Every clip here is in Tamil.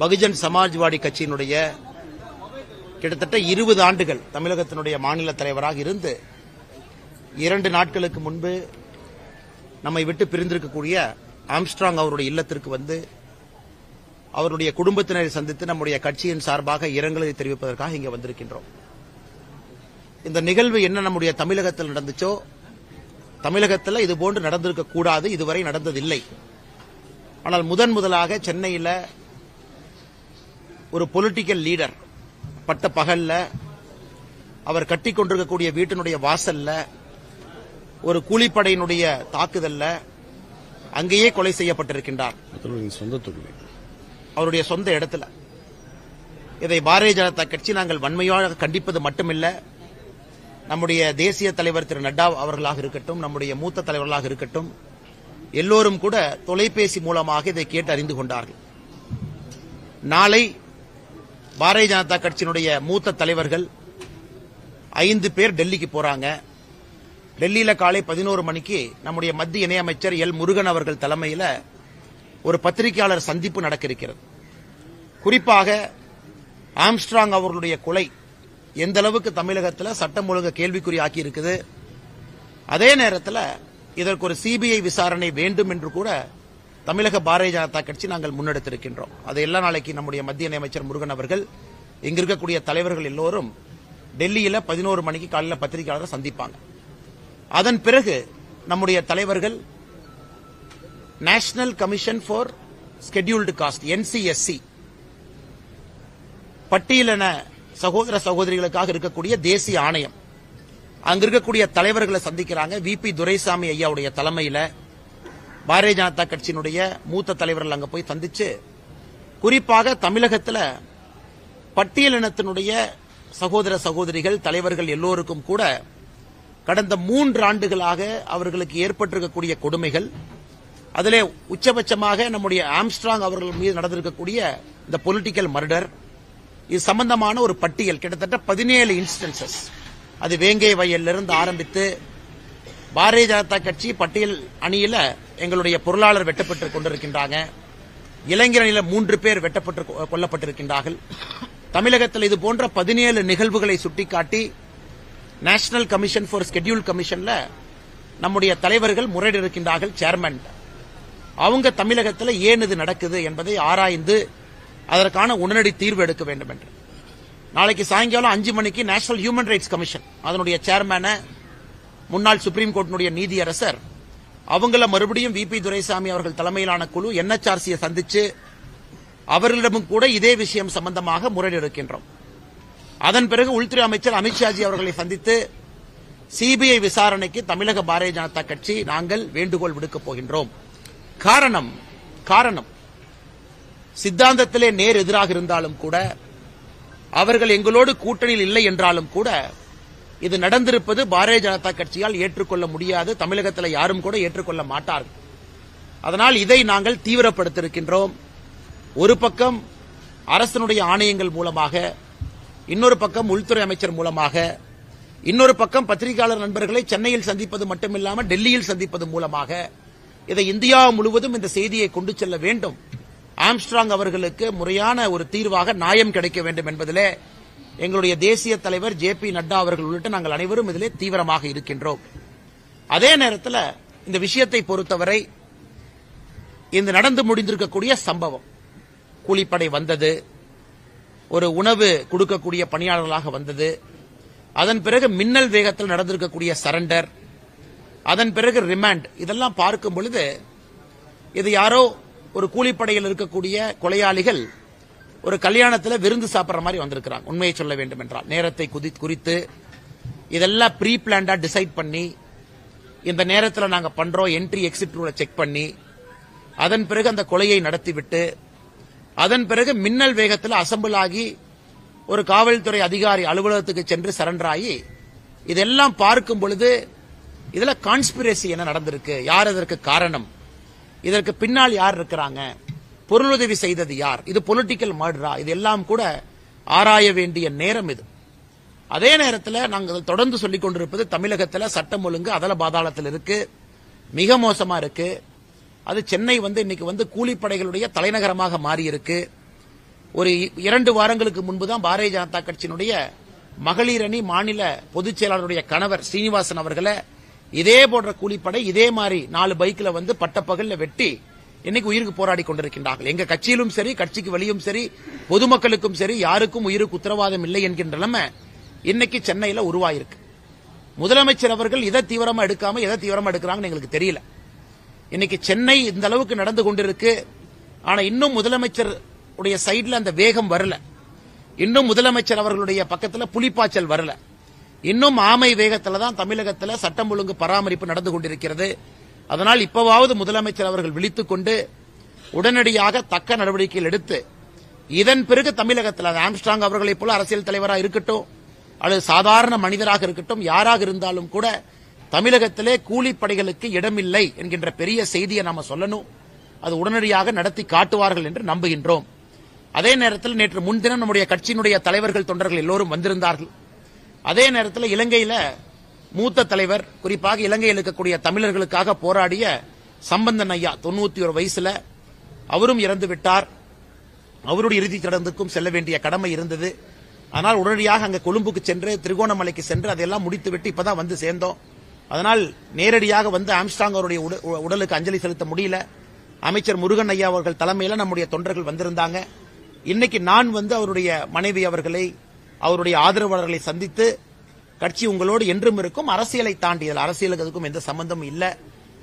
பகுஜன் சமாஜ்வாடி கட்சியினுடைய கிட்டத்தட்ட இருபது ஆண்டுகள் தமிழகத்தினுடைய மாநில தலைவராக இருந்து இரண்டு நாட்களுக்கு முன்பு நம்மை விட்டு பிரிந்திருக்கக்கூடிய ஆம்ஸ்ட்ராங் அவருடைய இல்லத்திற்கு வந்து அவருடைய குடும்பத்தினரை சந்தித்து நம்முடைய கட்சியின் சார்பாக இரங்கலை தெரிவிப்பதற்காக இங்கே வந்திருக்கின்றோம். இந்த நிகழ்வு என்ன நம்முடைய தமிழகத்தில் நடந்துச்சோ தமிழகத்தில் இது போன்று நடந்திருக்க கூடாது இதுவரை நடந்ததில்லை. ஆனால் முதன் முதலாக சென்னையில் ஒரு பொலிட்டிக்கல் லீடர் பட்ட பகல்ல அவர் கட்டி கொண்டிருக்கக்கூடிய வீட்டினுடைய வாசல்ல ஒரு கூலிப்படையினுடைய தாக்குதல்ல அங்கேயே கொலை செய்யப்பட்டிருக்கின்றார். அவருடைய சொந்த இடத்துல. இதை பாரதிய ஜனதா கட்சி நாங்கள் வன்மையாக கண்டிப்பது மட்டுமில்ல. நம்முடைய தேசிய தலைவர் திரு நட்டா அவர்களாக இருக்கட்டும் நம்முடைய மூத்த தலைவர்களாக இருக்கட்டும் எல்லோரும் கூட தொலைபேசி மூலமாக இதை கேட்டு அறிந்து கொண்டார்கள். நாளை பாரதிய ஜனதா கட்சியினுடைய மூத்த தலைவர்கள் ஐந்து பேர் டெல்லிக்கு போறாங்க. டெல்லியில் காலை பதினோரு மணிக்கு நம்முடைய மத்திய இணையமைச்சர் எல் முருகன் அவர்கள் தலைமையில் ஒரு பத்திரிகையாளர் சந்திப்பு நடக்க இருக்கிறது குறிப்பாக ஆம்ஸ்ட்ராங் அவர்களுடைய கொலை எந்த அளவுக்கு தமிழகத்தில் சட்டம் ஒழுங்கு கேள்விக்குறி இருக்குது அதே நேரத்தில் இதற்கு ஒரு சிபிஐ விசாரணை வேண்டும் என்று கூட தமிழக பாரதிய ஜனதா கட்சி நாங்கள் முன்னெடுத்திருக்கின்றோம். அதையெல்லாம் எல்லா நாளைக்கு நம்முடைய மத்திய இணையமைச்சர் முருகன் அவர்கள் இங்க இருக்கக்கூடிய தலைவர்கள் எல்லோரும் டெல்லியில பதினோரு மணிக்கு காலையில் பத்திரிகையாளரை சந்திப்பாங்க. அதன் பிறகு நம்முடைய தலைவர்கள் national commission for scheduled caste NCSC பட்டியலின சகோதர சகோதரிகளுக்காக இருக்கக்கூடிய தேசிய ஆணையம். அங்க இருக்கக்கூடிய தலைவர்களை சந்திக்கிறாங்க. விபி துரைசாமி ஐயாவுடைய தலைமையில பாரதிய ஜனதா கட்சியினுடைய மூத்த தலைவர்கள் அங்கே போய் சந்திச்சு குறிப்பாக தமிழகத்தில் பட்டியலினத்தினுடைய சகோதர சகோதரிகள் தலைவர்கள் எல்லோருக்கும் கூட கடந்த மூன்று ஆண்டுகளாக அவர்களுக்கு ஏற்பட்டிருக்கக்கூடிய கொடுமைகள் அதிலே உச்சபட்சமாக நம்முடைய ஆம்ஸ்ட்ராங் அவர்கள் மீது நடந்திருக்கக்கூடிய இந்த பொலிட்டிக்கல் மர்டர் இது சம்பந்தமான ஒரு பட்டியல் கிட்டத்தட்ட பதினேழு இன்ஸ்டன்சஸ் அது வேங்கை வயல்லிருந்து ஆரம்பித்து பாரதிய ஜனதா கட்சி பட்டியல் அணியில எங்களுடைய பொருளாளர் வெட்டப்பட்டு கொண்டிருக்கின்றாங்க. இளைஞர் அணியில மூன்று பேர் வெட்டப்பட்டு கொ- கொல்லப்பட்டிருக்கின்றார்கள். தமிழகத்தில் இது போன்ற பதினேழு நிகழ்வுகளை சுட்டிக்காட்டி நேஷனல் கமிஷன் ஃபார் ஸ்கெட்யூல் கமிஷன்ல நம்முடைய தலைவர்கள் முறையிட இருக்கின்றார்கள் சேர்மன் அவங்க தமிழகத்தில் ஏன் இது நடக்குது என்பதை ஆராய்ந்து அதற்கான உடனடி தீர்வு எடுக்க வேண்டும் என்று நாளைக்கு சாயங்காலம் அஞ்சு மணிக்கு நேஷனல் ஹியூமன் ரைட்ஸ் கமிஷன் அதனுடைய சேர்மேனை முன்னாள் சுப்ரீம் கோர்ட்டினுடைய நீதியரசர் அவங்கள மறுபடியும் விபி துரைசாமி அவர்கள் தலைமையிலான குழு என்எச்ஆர்சியை சந்திச்சு அவர்களிடமும் கூட இதே விஷயம் சம்பந்தமாக முறையிட இருக்கின்றோம். அதன் பிறகு உள்துறை அமைச்சர் அமித்ஷாஜி அவர்களை சந்தித்து சிபிஐ விசாரணைக்கு தமிழக பாரதிய ஜனதா கட்சி நாங்கள் வேண்டுகோள் விடுக்கப் போகின்றோம். காரணம் காரணம் சித்தாந்தத்திலே நேர் எதிராக இருந்தாலும் கூட அவர்கள் எங்களோடு கூட்டணியில் இல்லை என்றாலும் கூட இது நடந்திருப்பது பாரதிய ஜனதா கட்சியால் ஏற்றுக்கொள்ள முடியாது. தமிழகத்தில் யாரும் கூட ஏற்றுக்கொள்ள மாட்டார்கள். அதனால் இதை நாங்கள் தீவிரப்படுத்தியிருக்கின்றோம். ஒரு பக்கம் அரசனுடைய ஆணையங்கள் மூலமாக இன்னொரு பக்கம் உள்துறை அமைச்சர் மூலமாக இன்னொரு பக்கம் பத்திரிகையாளர் நண்பர்களை சென்னையில் சந்திப்பது மட்டுமில்லாமல் டெல்லியில் சந்திப்பது மூலமாக இதை இந்தியா முழுவதும் இந்த செய்தியை கொண்டு செல்ல வேண்டும். ஆம்ஸ்ட்ராங் அவர்களுக்கு முறையான ஒரு தீர்வாக நியாயம் கிடைக்க வேண்டும் என்பதிலே எங்களுடைய தேசிய தலைவர் ஜே பி நட்டா அவர்கள் உள்ளிட்ட நாங்கள் அனைவரும் இதிலே தீவிரமாக இருக்கின்றோம். அதே நேரத்தில் இந்த விஷயத்தை பொறுத்தவரை இந்த நடந்து முடிந்திருக்கக்கூடிய சம்பவம். கூலிப்படை வந்தது. ஒரு உணவு கொடுக்கக்கூடிய பணியாளர்களாக வந்தது. அதன் பிறகு மின்னல் வேகத்தில் நடந்திருக்கக்கூடிய சரண்டர். அதன் பிறகு ரிமாண்ட். இதெல்லாம் பார்க்கும் பொழுது இது யாரோ ஒரு கூலிப்படையில் இருக்கக்கூடிய கொலையாளிகள் ஒரு கல்யாணத்தில் விருந்து சாப்பிட்ற மாதிரி வந்திருக்கிறாங்க. உண்மையை சொல்ல வேண்டும் என்றால் நேரத்தை குதி குறித்து இதெல்லாம் ப்ரீ பிளான்டா டிசைட் பண்ணி இந்த நேரத்தில் நாங்கள் பண்றோம் என்ட்ரி எக்ஸிட் ரூலை செக் பண்ணி அதன் பிறகு அந்த கொலையை நடத்திவிட்டு அதன் பிறகு மின்னல் வேகத்தில் அசம்பிள் ஆகி ஒரு காவல்துறை அதிகாரி அலுவலகத்துக்கு சென்று சரண்டராகி இதெல்லாம் பார்க்கும் பொழுது இதுல கான்ஸ்பிரசி என்ன நடந்திருக்கு? யார் இதற்கு காரணம்? இதற்கு பின்னால் யார் இருக்கிறாங்க? பொருளுதவி செய்தது யார்? இது பொலிட்டிக்கல் மர்டரா இது எல்லாம் கூட ஆராய வேண்டிய நேரம் இது. அதே நேரத்தில் நாங்கள் தொடர்ந்து சொல்லிக் கொண்டிருப்பது தமிழகத்தில் சட்டம் ஒழுங்கு அதல பாதாளத்தில் இருக்கு. மிக மோசமா இருக்கு. அது சென்னை வந்து இன்னைக்கு வந்து கூலிப்படைகளுடைய தலைநகரமாக மாறி இருக்கு. ஒரு இரண்டு வாரங்களுக்கு முன்பு தான் பாரதிய ஜனதா கட்சியினுடைய மகளிர் அணி மாநில பொதுச் செயலாளருடைய கணவர் சீனிவாசன் அவர்களை இதே போன்ற கூலிப்படை இதே மாதிரி நாலு பைக்கில் வந்து பட்டப்பகல்ல வெட்டி இன்னைக்கு உயிருக்கு போராடி கொண்டிருக்கின்றார்கள். எங்க கட்சியிலும் சரி கட்சிக்கு வெளியும் சரி பொதுமக்களுக்கும் சரி யாருக்கும் உயிருக்கு உத்தரவாதம் இல்லை என்கின்ற நிலைமை இன்னைக்கு சென்னையில உருவாயிருக்கு. முதலமைச்சர் அவர்கள் இதை தீவிரமா எடுக்காம எதை தீவிரமா எடுக்கிறாங்கன்னு எங்களுக்கு தெரியல. இன்னைக்கு சென்னை இந்த அளவுக்கு நடந்து கொண்டிருக்கு. ஆனா இன்னும் முதலமைச்சர் உடைய சைடுல அந்த வேகம் வரல. இன்னும் முதலமைச்சர் அவர்களுடைய பக்கத்துல புலிப்பாய்ச்சல் வரல. இன்னும் ஆமை வேகத்துல தான் தமிழகத்துல சட்டம் ஒழுங்கு பராமரிப்பு நடந்து கொண்டிருக்கிறது. அதனால் இப்பவாவது முதலமைச்சர் அவர்கள் விழித்துக் கொண்டு உடனடியாக தக்க நடவடிக்கைகள் எடுத்து இதன் பிறகு தமிழகத்தில் அது ஆம்ஸ்டாங் அவர்களைப் போல அரசியல் தலைவராக இருக்கட்டும் அல்லது சாதாரண மனிதராக இருக்கட்டும் யாராக இருந்தாலும் கூட தமிழகத்திலே கூலிப்படைகளுக்கு இடமில்லை என்கின்ற பெரிய செய்தியை நாம சொல்லணும். அது உடனடியாக நடத்தி காட்டுவார்கள் என்று நம்புகின்றோம். அதே நேரத்தில் நேற்று முன்தினம் நம்முடைய கட்சியினுடைய தலைவர்கள் தொண்டர்கள் எல்லோரும் வந்திருந்தார்கள். அதே நேரத்தில் இலங்கையில மூத்த தலைவர் குறிப்பாக இலங்கையில் இருக்கக்கூடிய தமிழர்களுக்காக போராடிய சம்பந்தன் ஐயா தொண்ணூத்தி ஒரு வயசுல அவரும் இறந்து விட்டார். அவருடைய இறுதிச் சடங்குக்கும் செல்ல வேண்டிய கடமை இருந்தது. ஆனால் உடனடியாக அங்கே கொழும்புக்கு சென்று திருகோணமலைக்கு சென்று அதையெல்லாம் முடித்துவிட்டு இப்பதான் வந்து சேர்ந்தோம். அதனால் நேரடியாக வந்து ஆம்ஸ்டாங் அவருடைய உட- உடலுக்கு அஞ்சலி செலுத்த முடியல. அமைச்சர் முருகன் ஐயா அவர்கள் தலைமையில் நம்முடைய தொண்டர்கள் வந்திருந்தாங்க. இன்னைக்கு நான் வந்து அவருடைய மனைவி அவர்களை அவருடைய ஆதரவாளர்களை சந்தித்து கட்சி உங்களோடு என்றும் இருக்கும். அரசியலை தாண்டி இதில் அரசியலுக்கு அதுக்கும் எந்த சம்பந்தமும் இல்லை.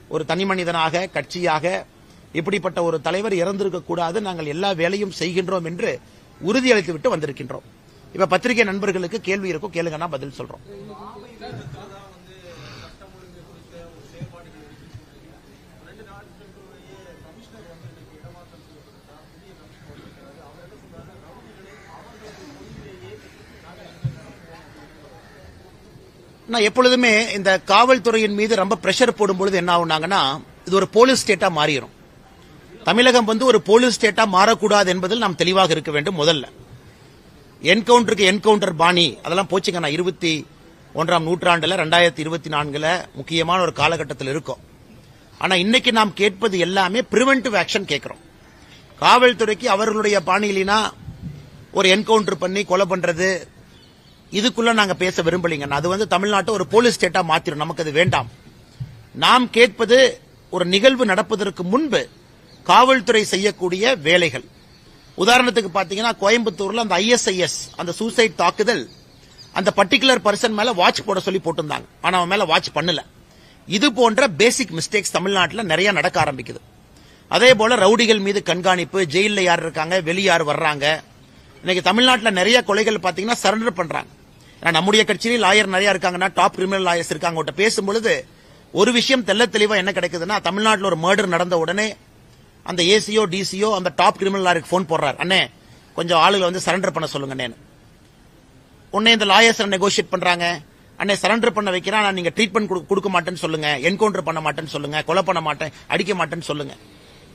ஒரு தனி மனிதனாக கட்சியாக இப்படிப்பட்ட ஒரு தலைவர் இறந்திருக்க கூடாது. நாங்கள் எல்லா வேலையும் செய்கின்றோம் என்று உறுதியளித்து விட்டு வந்திருக்கின்றோம். இப்ப பத்திரிகை நண்பர்களுக்கு கேள்வி இருக்கும் கேளுங்க நான் பதில் சொல்றோம். நான் எப்பொழுதுமே இந்த காவல்துறையின் மீது ரொம்ப பிரஷர் போடும்பொழுது என்ன ஆகுனாங்கன்னா இது ஒரு போலீஸ் ஸ்டேட்டா மாறிடும் தமிழகம் வந்து ஒரு போலீஸ் ஸ்டேட்டா மாறக்கூடாது என்பதில் நாம் தெளிவாக இருக்க வேண்டும் முதல்ல. என்கவுண்டருக்கு என்கவுண்டர் பாணி அதெல்லாம் போச்சுங்க நான் இருபத்தி ஒன்றாம் நூற்றாண்டுல ரெண்டாயிரத்தி இருபத்தி நான்குல முக்கியமான ஒரு காலகட்டத்தில் இருக்கும். ஆனா இன்னைக்கு நாம் கேட்பது எல்லாமே பிரிவென்டிவ் ஆக்ஷன் கேட்கிறோம். காவல்துறைக்கு அவர்களுடைய பாணியிலினா ஒரு என்கவுண்டர் பண்ணி கொலை பண்றது இதுக்குள்ள நாங்க பேச விரும்பலீங்க. அது வந்து தமிழ்நாட்டை ஒரு போலீஸ் ஸ்டேட்டா மாத்திரும். நமக்கு அது வேண்டாம். நாம் கேட்பது ஒரு நிகழ்வு நடப்பதற்கு முன்பு காவல்துறை செய்யக்கூடிய வேலைகள். உதாரணத்துக்கு பாத்தீங்கன்னா கோயம்புத்தூர்ல அந்த ஐஎஸ்ஐஎஸ் அந்த சூசைட் தாக்குதல் அந்த பர்டிகுலர் பர்சன் மேல வாட்ச் போட சொல்லி போட்டிருந்தாங்க. ஆனா அவன் மேல வாட்ச் பண்ணல. இது போன்ற பேசிக் மிஸ்டேக்ஸ் தமிழ்நாட்டில் நிறைய நடக்க ஆரம்பிக்குது. அதே போல ரவுடிகள் மீது கண்காணிப்பு ஜெயிலில் யார் இருக்காங்க வெளியார் வர்றாங்க. இன்னைக்கு தமிழ்நாட்டில் நிறைய கொலைகள் பார்த்தீங்கன்னா சரண்டர் பண்றாங்க. நம்முடைய கட்சியிலே லாயர் நிறைய இருக்காங்கன்னா டாப் கிரிமினல் லாயர்ஸ் இருக்காங்க அவங்கள்ட்ட பேசும்பொழுது ஒரு விஷயம் தெல்ல தெளிவா என்ன கிடைக்குதுன்னா தமிழ்நாட்டில் ஒரு மர்டர் நடந்த உடனே அந்த ஏசியோ டிசியோ அந்த டாப் கிரிமினல் லாயருக்கு ஃபோன் போடுறாரு. அண்ணே கொஞ்சம் ஆளுகளை வந்து சரண்டர் பண்ண சொல்லுங்க அண்ணேன்னு. உடனே இந்த லாயர்ஸ் நெகோஷியேட் பண்றாங்க? அண்ணே சரண்டர் பண்ண வைக்கிறேன் நான் நீங்க ட்ரீட்மெண்ட் கொடுக்க மாட்டேன்னு சொல்லுங்க என்கவுண்டர் பண்ண மாட்டேன்னு சொல்லுங்க கொலை பண்ண மாட்டேன் அடிக்க மாட்டேன்னு சொல்லுங்க.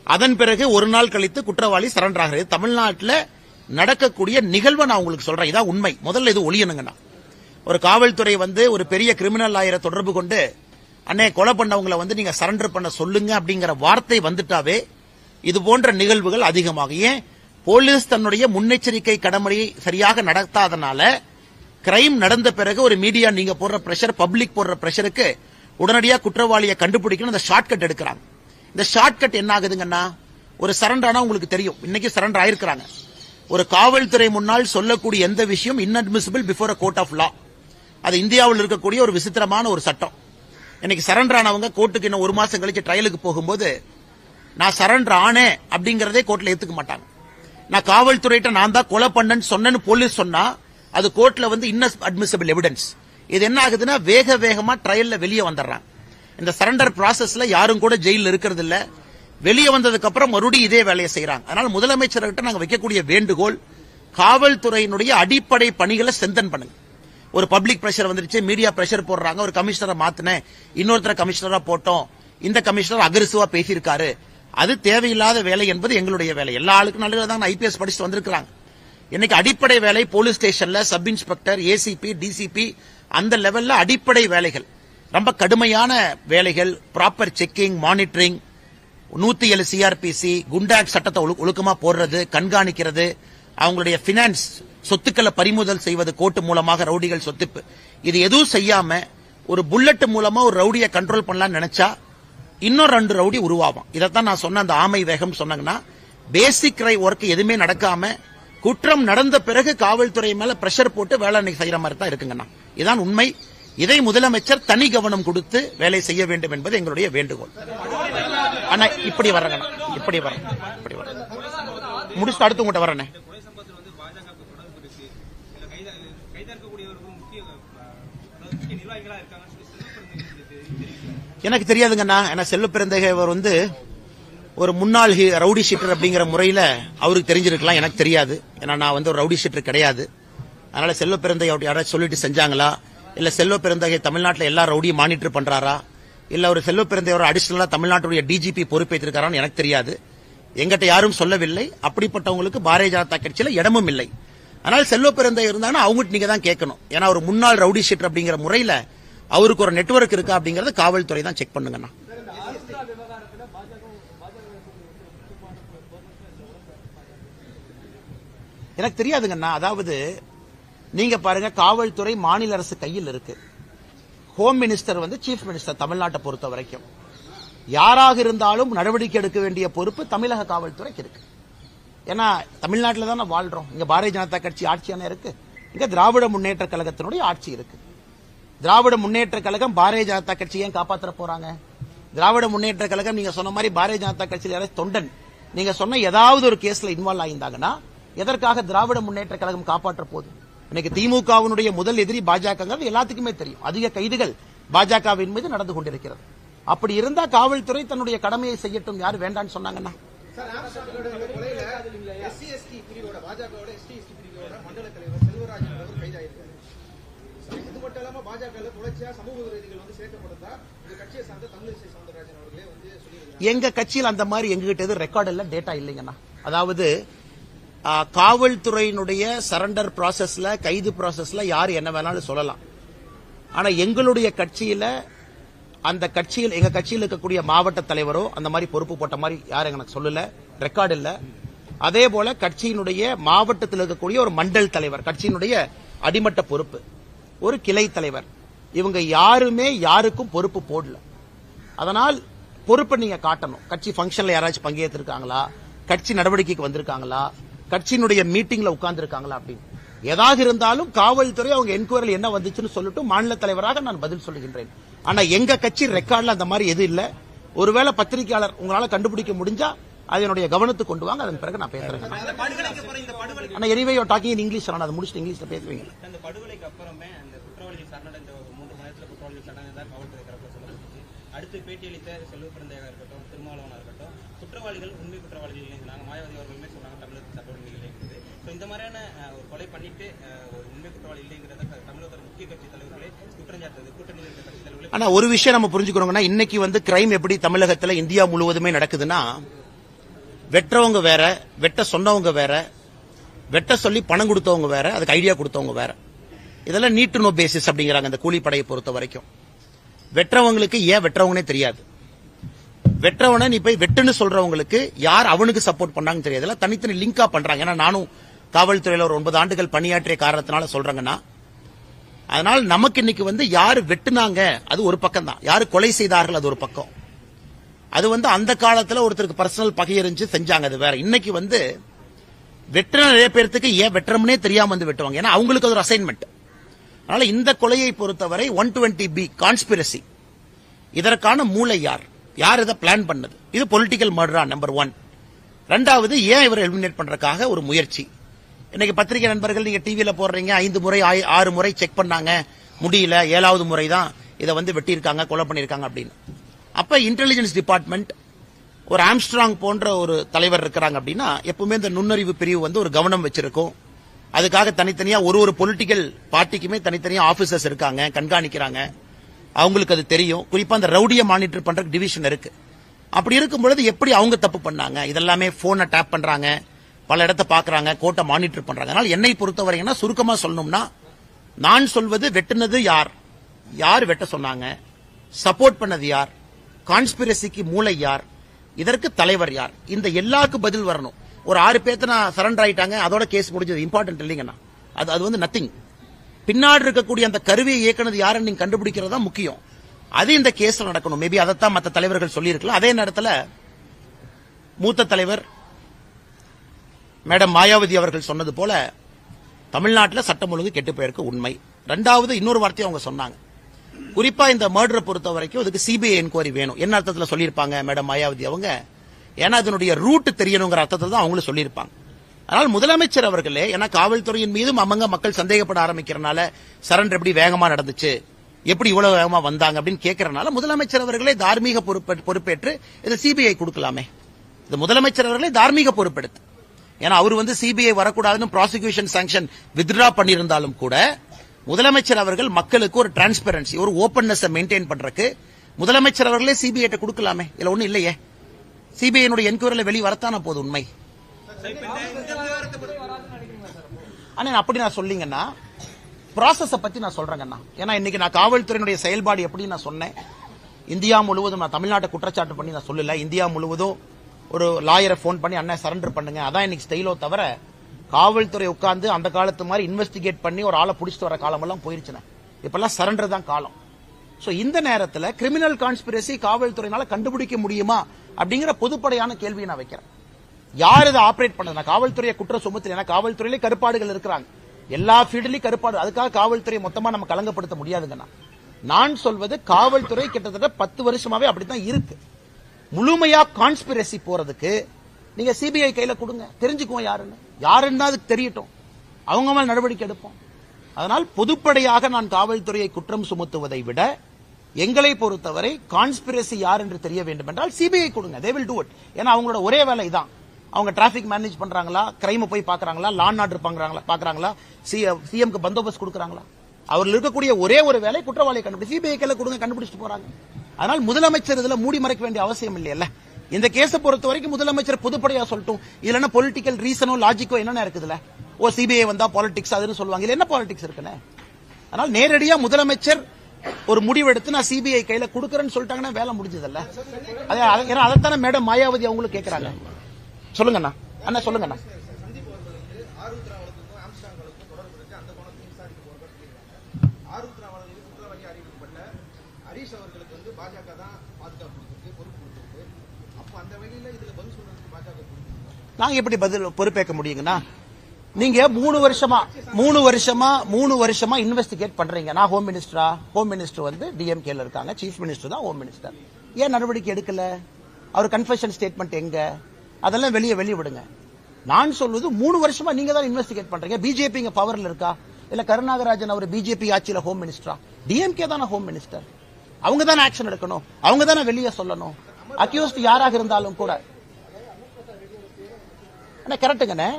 அதன் பிறகு ஒரு நாள் கழித்து குற்றவாளி சரண்டர் ஆகிறது தமிழ்நாட்டில் நடக்கக்கூடிய நிகழ்வை நான் உங்களுக்கு சொல்றேன். இதான் உண்மை. முதல்ல இது ஒளியணுங்கண்ணா. ஒரு காவல்துறை வந்து ஒரு பெரிய கிரிமினல் லாயரை தொடர்பு கொண்டு அண்ணே கொலை பண்ணவங்களை வந்து நீங்க சரண்டர் பண்ண சொல்லுங்க அப்படிங்கிற வார்த்தை வந்துட்டாவே இது போன்ற நிகழ்வுகள் அதிகமாகும். ஏன்? போலீஸ் தன்னுடைய முன்னெச்சரிக்கை கடமையை சரியாக நடத்தாதனால கிரைம் நடந்த பிறகு ஒரு மீடியா நீங்க போடுற பிரஷர் பப்ளிக் போடுற பிரஷருக்கு உடனடியாக குற்றவாளியை கண்டுபிடிக்கணும். அந்த ஷார்ட்கட் எடுக்கிறாங்க. இந்த ஷார்ட்கட் என்ன ஆகுதுங்கன்னா ஒரு சரண்டானா உங்களுக்கு தெரியும். இன்னைக்கு சரண்டர் ஆயிருக்கிறாங்க. ஒரு காவல்துறை முன்னால் சொல்லக்கூடிய எந்த விஷயம் inadmissible before a court of law அது இந்தியாவில் இருக்கக்கூடிய ஒரு விசித்திரமான ஒரு சட்டம். இன்னைக்கு சரண்டர் ஆனவங்க கோர்ட்டுக்கு இன்னும் ஒரு மாசம் கழிச்சு ட்ரையலுக்கு போகும்போது நான் சரண்டர் ஆனேன் அப்படிங்கறதே கோர்ட்ல ஏத்துக்க மாட்டாங்க. நான் காவல்துறையிட்ட நான் தான் கொலை பண்ணேன்னு சொன்னேன்னு போலீஸ் சொன்னா அது கோர்ட்ல வந்து இன்னஸ் அட்மிசபிள் எவிடன்ஸ். இது என்ன ஆகுதுன்னா வேக வேகமா ட்ரையல்ல வெளியே வந்துடுறாங்க. இந்த சரண்டர் ப்ராசஸ்ல யாரும் கூட ஜெயில இருக்கிறது இல்ல வெளியே வந்ததுக்கு அப்புறம் மறுபடியும் இதே வேலையை செய்யறாங்க அதனால முதலமைச்சர்கிட்ட நாங்க வைக்கக்கூடிய வேண்டுகோள் காவல்துறையினுடைய அடிப்படை பணிகளை செந்தன் பண்ணுங்க. ஒரு பப்ளிக் ப்ரெஷர் வந்துருச்சு மீடியா ப்ரெஷர் போடுறாங்க ஒரு கமிஷனரை மாத்தினேன் இன்னொருத்தர கமிஷனரா போட்டோம். இந்த கமிஷனர் அக்ரெசிவா பேசியிருக்காரு. அது தேவையில்லாத வேலை என்பது எங்களுடைய வேலை. எல்லா ஆளுக்கும் நல்லதான் ஐபிஎஸ் படிச்சுட்டு வந்திருக்கிறாங்க. இன்னைக்கு அடிப்படை வேலை போலீஸ் ஸ்டேஷன்ல சப் இன்ஸ்பெக்டர் ஏசிபி டிசிபி அந்த லெவல்ல அடிப்படை வேலைகள். ரொம்ப கடுமையான வேலைகள் ப்ராப்பர் செக்கிங் மானிட்டரிங் நூத்தி ஏழு சிஆர்பிசி குண்டாக் சட்டத்தை ஒழுக்கமா போடுறது கண்காணிக்கிறது அவங்களுடைய பினான்ஸ் சொத்துக்களை பறிமுதல் செய்வது கோட்டு மூலமாக ரவுடிகள் சொத்துப்பு. இது எதுவும் செய்யாம ஒரு புல்லட் மூலமா ஒரு ரவுடியை கண்ட்ரோல் பண்ணலாம்னு நினைச்சா இன்னும் ரெண்டு ரவுடி உருவாகும். இதைத்தான் நான் சொன்ன அந்த ஆமை வேகம் சொன்னாங்கன்னா பேசிக் கிரை ஒர்க் எதுவுமே நடக்காம குற்றம் நடந்த பிறகு காவல்துறை மேல பிரஷர் போட்டு வேலை அன்னைக்கு செய்யற மாதிரி தான் இருக்குங்கண்ணா. இதான் உண்மை. இதை முதலமைச்சர் தனி கவனம் கொடுத்து வேலை செய்ய வேண்டும் என்பது எங்களுடைய வேண்டுகோள். ஆனா இப்படி வர்றேங்கண்ணா. இப்படி வர இப்படி வர முடிச்சுட்டு அடுத்து உங்கள்கிட்ட வரேண்ணே எனக்கு தெரியாதுங்கண்ணா ஏன்னா செல்வ பெருந்தகைவர் வந்து ஒரு முன்னாள் ரவுடி ஷீட்டர் அப்படிங்கிற முறையில் அவருக்கு தெரிஞ்சிருக்கலாம் எனக்கு தெரியாது. ஏன்னா நான் வந்து ஒரு ரவுடி ஷீட்டர் கிடையாது. அதனால செல்வ பிறந்தகை அப்படி யாராவது சொல்லிட்டு செஞ்சாங்களா? இல்லை செல்வ பிறந்தகை தமிழ்நாட்டில் எல்லா ரவுடியும் மானிட்டர் பண்ணுறாரா இல்லை ஒரு செல்வ பெருந்தகையோட அடிஷ்னலாக தமிழ்நாட்டுடைய டிஜிபி பொறுப்பேற்றிருக்காரான்னு எனக்கு தெரியாது. எங்கிட்ட யாரும் சொல்லவில்லை. அப்படிப்பட்டவங்களுக்கு பாரதிய ஜனதா கட்சியில் இடமும் இல்லை. அதனால செல்வ பெருந்தகை இருந்தாங்கன்னா அவங்ககிட்ட நீங்க தான் கேட்கணும். ஏன்னா ஒரு முன்னாள் ரவுடி ஷீட்டர் அப்படிங்கிற முறையில் அவருக்கு ஒரு நெட்வொர்க் இருக்கா அப்படிங்கறத காவல்துறை தான் செக் பண்ணுங்கண்ணா எனக்கு தெரியாதுங்கண்ணா அதாவது நீங்க பாருங்க காவல்துறை மாநில அரசு கையில் இருக்கு. ஹோம் மினிஸ்டர் வந்து சீஃப் மினிஸ்டர் தமிழ்நாட்டை பொறுத்த வரைக்கும். யாராக இருந்தாலும் நடவடிக்கை எடுக்க வேண்டிய பொறுப்பு தமிழக காவல்துறைக்கு இருக்கு. ஏன்னா தமிழ்நாட்டில் தானே வாழ்றோம். இங்க பாரதிய ஜனதா கட்சி ஆட்சியான இருக்கு. இங்க திராவிட முன்னேற்ற கழகத்தினுடைய ஆட்சி இருக்கு. திராவிட முன்னேற்ற கழகம் பாரதிய ஜனதா கட்சி ஏன் காப்பாற்ற போறாங்க? திராவிட முன்னேற்ற கழகம் நீங்க சொன்ன மாதிரி பாரதிய ஜனதா கட்சியில் யாராவது தொண்டன் நீங்க சொன்ன ஏதாவது ஒரு கேஸ்ல இன்வால்வ் ஆயிருந்தாங்கன்னா எதற்காக திராவிட முன்னேற்ற கழகம் காப்பாற்ற போகுது? இன்னைக்கு திமுகவினுடைய முதல் எதிரி பாஜக எல்லாத்துக்குமே தெரியும். அதிக கைதுகள் பாஜகவின் மீது நடந்து கொண்டிருக்கிறது. அப்படி இருந்தா காவல்துறை தன்னுடைய கடமையை செய்யட்டும் யார் வேண்டாம்னு சொன்னாங்கன்னா சார் ஆம்ஸ்டர்டாமோட கொலையில எஸ்சி எஸ்டி பிரிவோட பாஜகவோட எஸ்டி எஸ்டி பிரிவோட மண்டல தலைவர் செல்வராஜன் அவர் கைதாயிருக்காரு இது மட்டும் இல்லாம பாஜக சமூக விரோதிகள் வந்து இந்த கட்சியை சார்ந்த தமிழிசை சவுந்தரராஜன் அவர்களே வந்து எங்க கட்சியில் அந்த மாதிரி எங்ககிட்ட எதுவும் ரெக்கார்ட் இல்ல டேட்டா இல்லைங்கண்ணா. அதாவது காவல்துறையினுடைய சரண்டர் ப்ராசஸ்ல கைது ப்ராசஸ்ல யார் என்ன வேணாலும் சொல்லலாம். ஆனா எங்களுடைய கட்சியில அந்த கட்சியில் எங்க கட்சியில் இருக்கக்கூடிய மாவட்ட தலைவரோ அந்த மாதிரி பொறுப்பு போட்ட மாதிரி யாரும் எனக்கு சொல்லல ரெக்கார்டு இல்ல. அதே போல கட்சியினுடைய மாவட்டத்தில் இருக்கக்கூடிய ஒரு மண்டல் தலைவர் கட்சியினுடைய அடிமட்ட பொறுப்பு ஒரு கிளை தலைவர் இவங்க யாருமே யாருக்கும் பொறுப்பு போடல. அதனால் பொறுப்பை நீங்க காட்டணும். கட்சி ஃபங்க்ஷன்ல யாராச்சும் பங்கேற்றிருக்காங்களா? கட்சி நடவடிக்கைக்கு வந்திருக்காங்களா? கட்சியினுடைய மீட்டிங்ல உட்கார்ந்து இருக்காங்களா அப்படின்னு. எதாக இருந்தாலும் காவல்துறை அவங்க என்கொயரியில் என்ன வந்துச்சுன்னு சொல்லிட்டு மாநில தலைவராக நான் பதில் சொல்லுகின்றேன். ஆனா எங்க கட்சி ரெக்கார்ட்ல அந்த மாதிரி எதுவும் இல்ல. ஒருவேளை பத்திரிகையாளர் உங்களால கண்டுபிடிக்க முடிஞ்சா அதனுடைய கவனத்துக்கு கொண்டு வாங்க. அதன் பிறகு நான் பேசுறேன். ஆனா எனிவே டாக்கிங் இங்கிலீஷ் நான் அதை முடிச்சுட்டு இங்கிலீஷ்ல பேசுவீங்க அந்த படுகொலைக்கு அப்புறமே அந்த குற்றவாளிகள் சரணடைந்த ஒரு மூன்று மணி நேரத்தில் குற்றவாளிகள் சரணடைந்ததா காவல்துறை சொல்லப்பட்டுச்சு அடுத்து பேட்டியளித்த செல்வ பிறந்தையாக இருக்கட்டும் திருமாவளவனாக இருக்கட்டும் குற்றவாளிகள் உண்மை குற்றவாளிகள் இல்லைங்க நாங்கள் மாயாவதி அவர்களுமே சொன்னாங்க தமிழகத்தில் சட்ட இல்லைங்கிறது ஸோ இந்த மாதிரியான ஒரு கொலை பண்ணிட்டு ஒரு உண்மை குற்றவாளி இல்லைங்கிறத தமிழகத்தோட முக்கிய கட்சி தலைவர்களே குற்றம் சாட்டுறது கூட்டணியில் கட்சி தலைவர்களே ஆனால் ஒரு விஷயம் நம்ம புரிஞ்சுக்கிறோங்கன்னா இன்னைக்கு வந்து கிரைம் எப்படி தமிழகத்தில் இந்தியா முழுவதுமே நடக்குதுன்னா வெட்டுறவங்க வேற வெட்ட சொன்னவங்க வேற வெட்ட சொல்லி பணம் கொடுத்தவங்க வேற அதுக்கு ஐடியா கொடுத்தவங்க வேற. இதெல்லாம் நீட் டு நோ பேசிஸ் அப்படிங்கிறாங்க இந்த கூலிப்படையை பொறுத்த வரைக்கும். வெற்றவங்களுக்கு ஏன் வெற்றவங்கனே தெரியாது. வெற்றவனை நீ போய் வெட்டுன்னு சொல்றவங்களுக்கு யார் அவனுக்கு சப்போர்ட் பண்ணாங்கன்னு தெரியாது. தனித்தனி லிங்கா பண்றாங்க. ஏன்னா நானும் காவல்துறையில ஒரு ஒன்பது ஆண்டுகள் பணியாற்றிய காரணத்தினால சொல்றாங்கன்னா அதனால் நமக்கு இன்னைக்கு வந்து யாரு வெட்டுனாங்க அது ஒரு பக்கம் தான் யாரு கொலை செய்தார்கள் அது ஒரு பக்கம். அது வந்து அந்த காலத்துல ஒருத்தருக்கு பர்சனல் பகை இருந்துச்சு செஞ்சாங்க அது வேற. இன்னைக்கு வந்து வெட்டுற நிறைய பேர்த்துக்கு ஏன் வெட்டுறோம்னே தெரியாம வந்து வெட்டுவாங்க. ஏன்னா அவங்களுக்கு அது ஒரு அசைன்மெண்ட் அதனால இந்த கொலையை பொறுத்தவரை ஒன் டுவெண்ட்டி பி கான்ஸ்பிரசி இதற்கான மூளை யார்? யார் இதை பிளான் பண்ணது? இது பொலிட்டிக்கல் மர்டரா நம்பர் ஒன் ரெண்டாவது ஏன் இவர் எலிமினேட் பண்றதுக்காக ஒரு முயற்சி? இன்னைக்கு பத்திரிகை நண்பர்கள் நீங்க டிவியில போடுறீங்க ஐந்து முறை ஆறு முறை செக் பண்ணாங்க. முடியல ஏழாவது முறை தான் இதை வந்து வெட்டியிருக்காங்க கொலை பண்ணியிருக்காங்க அப்படின்னு. அப்ப இன்டெலிஜென்ஸ் டிபார்ட்மெண்ட் ஒரு ஆம்ஸ்ட்ராங் போன்ற ஒரு தலைவர் இருக்கிறாங்க அப்படின்னா எப்பவுமே இந்த நுண்ணறிவு பிரிவு வந்து ஒரு கவனம் வச்சிருக்கும். அதுக்காக தனித்தனியா ஒரு ஒரு பொலிட்டிக்கல் பார்ட்டிக்குமே தனித்தனியா ஆபீசர்ஸ் இருக்காங்க கண்காணிக்கிறாங்க. அவங்களுக்கு அது தெரியும். குறிப்பா அந்த ரவுடிய மானிட்டர் பண்ற டிவிஷன் இருக்கு. அப்படி இருக்கும் பொழுது எப்படி அவங்க தப்பு பண்ணாங்க? இதெல்லாமே போனை டேப் பண்றாங்க. பல இடத்த பாக்குறாங்க கோட்டை மானிட்டர் பண்றாங்க. அதனால என்னை பொறுத்தவரைங்கன்னா சுருக்கமா சொல்லணும்னா நான் சொல்வது வெட்டுனது யார்? யார் வெட்ட சொன்னாங்க? சப்போர்ட் பண்ணது யார்? கான்ஸ்பிரசிக்கு மூளை யார்? இதற்கு தலைவர் யார்? இந்த எல்லாருக்கும் பதில் வரணும். ஒரு ஆறு பேர்த்த நான் சரண்டர் ஆயிட்டாங்க. அதோட கேஸ் முடிஞ்சது. இம்பார்ட்டன்ட் இல்லைங்கண்ணா அது அது வந்து நத்திங் பின்னாடி இருக்கக்கூடிய அந்த கருவியை இயக்குனது யாருன்னு நீங்க கண்டுபிடிக்கிறது தான் முக்கியம். அது இந்த கேஸ்ல நடக்கணும். மேபி அதைத்தான் மற்ற தலைவர்கள் சொல்லியிருக்கலாம். அதே நேரத்தில் மூத்த தலைவர் மேடம் மாயாவதி அவர்கள் சொன்னது போல தமிழ்நாட்டில் சட்டம் ஒழுங்கு கெட்டு போயிருக்கு உண்மை. ரெண்டாவது இன்னொரு வார்த்தையை அவங்க சொன்னாங்க. குறிப்பா இந்த மர்டரை பொறுத்த வரைக்கும் அதுக்கு சிபிஐ என்கொயரி வேணும். என்ன அர்த்தத்தில் சொல்லியிருப்பாங்க மேடம் மாயாவதி அவங்க? ஏன்னா அதனுடைய ரூட் தெரியணுங்கிற அர்த்தத்தில் தான் அவங்களும் சொல்லியிருப்பாங்க. அதனால் முதலமைச்சர் அவர்களே ஏன்னா காவல்துறையின் மீதும் அமங்க மக்கள் சந்தேகப்பட ஆரம்பிக்கிறனால சரண்டர் எப்படி வேகமா நடந்துச்சு எப்படி இவ்வளவு வேகமா வந்தாங்க அப்படின்னு கேட்கறனால முதலமைச்சர் அவர்களே தார்மீக பொறுப்பேற்று இதை சிபிஐ கொடுக்கலாமே. இது முதலமைச்சர் அவர்களே தார்மீக பொறுப்பெடுத்து. ஏன்னா அவர் வந்து சிபிஐ வரக்கூடாதுன்னு ப்ராசிக்யூஷன் சாங்ஷன் வித்ட்ரா பண்ணியிருந்தாலும் கூட முதலமைச்சர் அவர்கள் மக்களுக்கு ஒரு டிரான்ஸ்பரன்சி ஒரு ஓப்பன்னஸ் மெயின்டைன் பண்றதுக்கு முதலமைச்சர் அவர்களே சிபிஐ கொடுக்கலாமே. இதுல ஒன்றும் இல்லையே. சிபிஐனுடைய என்கொயரியில் வெளி வரத்தான போது உண்மை. அண்ணா அப்படி நான் சொல்லிங்கன்னா ப்ராசஸ பத்தி நான் சொல்றேங்கண்ணா. ஏன்னா இன்னைக்கு நான் காவல்துறையினுடைய செயல்பாடு எப்படி நான் சொன்னேன். இந்தியா முழுவதும் நான் தமிழ்நாட்டை குற்றச்சாட்டு பண்ணி நான் சொல்லல. இந்தியா முழுவதும் ஒரு லாயரை ஃபோன் பண்ணி அண்ணன் சரண்டர் பண்ணுங்க. அதான் இன்னைக்கு ஸ்டைலோ தவிர காவல்துறை உட்கார்ந்து அந்த காலத்து மாதிரி இன்வெஸ்டிகேட் பண்ணி ஒரு ஆளை பிடிச்சிட்டு வர காலமெல்லாம் போயிருச்சுண்ணே. இப்பெல்லாம் சரண்டர் தான் காலம். ஸோ இந்த நேரத்தில் கிரிமினல் கான்ஸ்பிரசி காவல்துறையினால கண்டுபிடிக்க முடியுமா? அப்படிங்கிற பொதுப்படையான கேள்வியை நான் வைக்கிறேன். யார் இதை ஆபரேட் பண்ணது? நான் காவல்துறையை குற்றம் சுமத்தில். ஏன்னா காவல்துறையிலே கருப்பாடுகள் இருக்கிறாங்க. எல்லா ஃபீல்டுலயும் கருப்பாடு. அதுக்காக காவல்துறையை மொத்தமா நம்ம கலங்கப்படுத்த முடியாதுங்கண்ணா. நான் சொல்வது காவல்துறை கிட்டத்தட்ட பத்து வருஷமாவே அப்படித்தான் இருக்கு. முழுமையா கான்ஸ்பிரசி போறதுக்கு நீங்க சிபிஐ கையில கொடுங்க. தெரிஞ்சுக்குவோம் யாருன்னு. யாருன்னு தான் அதுக்கு தெரியட்டும். அவங்க மேல் நடவடிக்கை எடுப்போம். அதனால் பொதுப்படையாக நான் காவல்துறையை குற்றம் சுமத்துவதை விட எங்களை பொறுத்தவரை கான்ஸ்பிரசி யார் என்று தெரிய வேண்டும் என்றால் சிபிஐ கொடுங்க. தே வில் டூ இட் ஏன்னா அவங்களோட ஒரே வேலை தான் அவங்க டிராபிக் மேனேஜ் பண்றாங்களா? கிரைம் போய் பாக்குறாங்களா லான் ஆர்டர் பாக்குறாங்களா பாக்குறாங்களா சிஎம்க்கு பந்தோபஸ்த் கொடுக்குறாங்களா? அவர்கள் இருக்கக்கூடிய ஒரே ஒரு வேலை குற்றவாளியை கண்டுபிடி சிபிஐ கையில கொடுங்க கண்டுபிடிச்சிட்டு போறாங்க. அதனால் முதலமைச்சர் இதுல மூடி மறைக்க வேண்டிய அவசியம் இல்லையல்ல. இந்த கேஸை பொறுத்த வரைக்கும் முதலமைச்சர் பொதுப்படையா சொல்லட்டும். இதுல என்ன பொலிட்டிக்கல் ரீசனோ லாஜிக்கோ என்னென்ன இருக்குதுல ஓ சிபிஐ வந்தா பாலிடிக்ஸ் அதுன்னு சொல்லுவாங்க. இதுல என்ன பாலிடிக்ஸ் இருக்குன்னு? அதனால் நேரடியா முதலமைச்சர் ஒரு முடிவெடுத்து நான் சிபிஐ கையில கொடுக்கறேன்னு சொல்லிட்டாங்கன்னா வேலை முடிஞ்சதல்ல. ஏன்னா அதைத்தானே மேடம் மாயாவதி அவங்களும் கேட்கறாங்க சொல்லுங்கண்ணா. அண்ணா சொல்லுங்கண்ணா. நாங்க எப்படி பதில் பொறுப்பேற்க முடியுங்கண்ணா? நீங்க மூணு வருஷமா மூணு வருஷமா மூணு வருஷமா இன்வெஸ்டிகேட் பண்றீங்க. நான் ஹோம் மினிஸ்டரா ஹோம் மினிஸ்டர் வந்து டிஎம்கேல இருக்காங்க. சீஃப் மினிஸ்டர் தான் ஹோம் மினிஸ்டர் ஏன் நடவடிக்கை எடுக்கல? அவர் கன்ஃபெஷன் ஸ்டேட்மெண்ட் எங்க? அதெல்லாம் வெளியே வெளிய விடுங்க. நான் சொல்வது மூணு வருஷமா நீங்க தான் இன்வெஸ்டிகேட் பண்றீங்க. பிஜேபி இங்க பவர்ல இருக்கா? இல்ல கருணாகராஜன் அவர் பிஜேபி ஆட்சியில ஹோம் மினிஸ்டரா டிஎம்கே தானே ஹோம் மினிஸ்டர் அவங்க தானே ஆக்ஷன் எடுக்கணும். அவங்க தானே வெளியே சொல்லணும். அக்யூஸ்ட் யாராக இருந்தாலும் கூட. அண்ணா கரெக்டுங்கண்ணே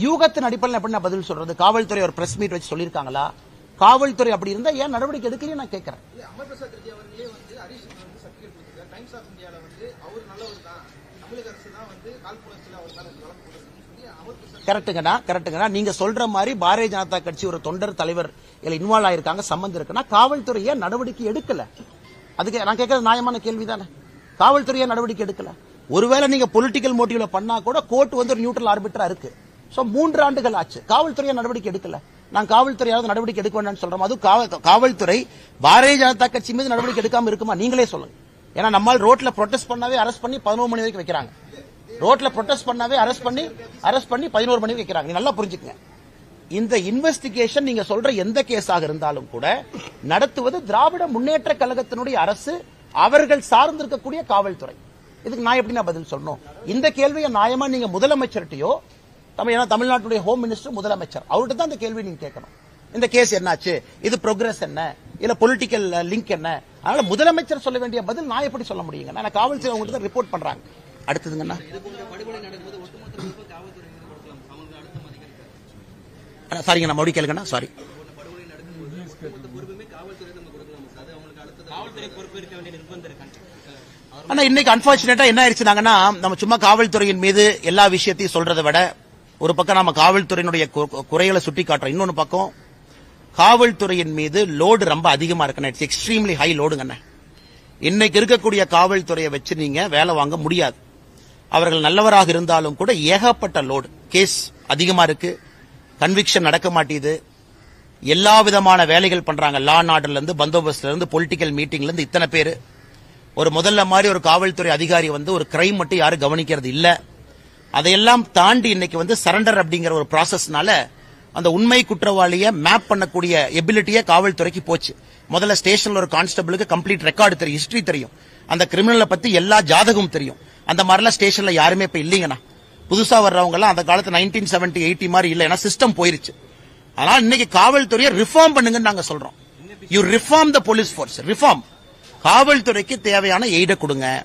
யூகத்தின் அடிப்படையில் எப்படி நான் பதில் சொல்றது? காவல்துறை ஒரு பிரஸ் மீட் வச்சு சொல்லியிருக்காங்களா? காவல்துறை அப்படி இருந்தா ஏன் நடவடிக்கை எடுக்கலையே நான் கேட்கறேன். கரெக்டுங்கண்ணா கரெக்டுங்கண்ணா நீங்க சொல்ற மாதிரி பாரதிய ஜனதா கட்சி ஒரு தொண்டர் தலைவர் இதுல இன்வால்வ் ஆயிருக்காங்க சம்பந்தம் இருக்குன்னா காவல்துறை ஏன் நடவடிக்கை எடுக்கல? அதுக்கு நான் கேட்கறது நியாயமான கேள்வி தானே காவல்துறை ஏன் நடவடிக்கை எடுக்கல? ஒருவேளை நீங்க பொலிட்டிக்கல் மோட்டிவ்ல பண்ணா கூட கோர்ட் வந்து ஒரு நியூட்ரல் ஆர்பிட்டரா இருக்கு. சோ மூன்று ஆண்டுகள் ஆச்சு காவல்துறையை நடவடிக்கை எடுக்கல? நான் காவல்துறையாவது நடவடிக்கை எடுக்க வேண்டாம்னு சொல்றோம்? அதுவும் காவல்துறை பாரதிய ஜனதா கட்சி மீது நடவடிக்கை எடுக்காம இருக்குமா? நீங்களே சொல்லுங்க. ஏன்னா நம்மால் ரோட்ல ப்ரொடெஸ்ட் பண்ணாவே அரெஸ்ட் பண்ணி பதினோரு மணி வரைக்கும் வைக்கிறாங்க. ரோட்ல ப்ரொடெஸ்ட் பண்ணாவே அரெஸ்ட் பண்ணி அரெஸ்ட் பண்ணி பதினோரு மணி வைக்கிறாங்க. நீ நல்லா புரிஞ்சுக்கங்க. இந்த இன்வெஸ்டிகேஷன் நீங்க சொல்ற எந்த கேஸாக இருந்தாலும் கூட நடத்துவது திராவிட முன்னேற்ற கழகத்தினுடைய அரசு அவர்கள் சார்ந்திருக்கக்கூடிய காவல்துறை. இதுக்கு நான் எப்படி நான் பதில் சொல்லணும்? இந்த கேள்வியை நியாயமா நீங்க முதலமைச்சர்கிட்டயோ தமிழ் ஏன்னா தமிழ்நாட்டுடைய ஹோம் மினிஸ்டர் முதலமைச்சர். அவர்கிட்ட தான் இந்த கேள்வி நீங்க கேட்கணும். இந்த கேஸ் என்னாச்சு? இது ப்ரோக்ரஸ் என்ன? இல்ல பொலிட்டிக்கல் லிங்க் என்ன? அதனால முதலமைச்சர் சொல்ல வேண்டிய பதில் நான் எப்படி சொல்ல முடியுங்க? நான் காவல்துறை அவங்ககிட்ட தான் ரிப்போர்ட் பண்றாங்க. அடுத்ததுங்கண்ணா அண்ணா, சாரிங்க நான் மறுபடியும் கேளுங்கண்ணா சாரி ஆனா இன்னைக்கு அன்பார்ச்சுனேட்டா என்ன ஆயிடுச்சுனாங்கன்னா நம்ம சும்மா காவல்துறையின் மீது எல்லா விஷயத்தையும் சொல்றதை விட ஒரு பக்கம் நம்ம காவல்துறையினுடைய குறைகளை சுட்டி காட்டுறோம் இன்னொன்று பக்கம் காவல்துறையின் மீது லோடு ரொம்ப அதிகமாக இருக்குண்ணே. இட்ஸ் எக்ஸ்ட்ரீம்லி ஹை லோடுங்கண்ணே இன்னைக்கு இருக்கக்கூடிய காவல்துறையை வச்சு நீங்க வேலை வாங்க முடியாது. அவர்கள் நல்லவராக இருந்தாலும் கூட ஏகப்பட்ட லோடு கேஸ் அதிகமாக இருக்கு. கன்விக்ஷன் நடக்க மாட்டேது. எல்லா விதமான வேலைகள் பண்றாங்க. லா அண்ட் இருந்து பந்தோபஸ்ட்ல இருந்து பொலிட்டிக்கல் மீட்டிங்ல இருந்து இத்தனை பேர். ஒரு முதல்ல மாதிரி ஒரு காவல்துறை அதிகாரி வந்து ஒரு கிரைம் மட்டும் யாரும் கவனிக்கிறது இல்லை. அதையெல்லாம் தாண்டி இன்னைக்கு வந்து சரண்டர் அப்படிங்கிற ஒரு ப்ராசஸ்னால அந்த உண்மை குற்றவாளியை மேப் பண்ணக்கூடிய எபிலிட்டியே காவல்துறைக்கு போச்சு. முதல்ல ஸ்டேஷன்ல ஒரு கான்ஸ்டபிளுக்கு கம்ப்ளீட் ரெக்கார்டு தெரியும் ஹிஸ்டரி தெரியும். அந்த கிரிமினலை பத்தி எல்லா ஜாதகமும் தெரியும். அந்த மாதிரிலாம் ஸ்டேஷன்ல யாருமே இப்ப இல்லைங்கண்ணா. புதுசா வர்றவங்க எல்லாம் அந்த காலத்து நைன்டீன் செவன்டி எயிட்டி மாதிரி இல்ல. ஏன்னா சிஸ்டம் போயிருச்சு. அதனால இன்னைக்கு காவல்துறையை ரிஃபார்ம் பண்ணுங்கன்னு நாங்க சொல்றோம். You reform the police force reform காவல்துறைக்கு தேவையான எய்டை கொடுங்க.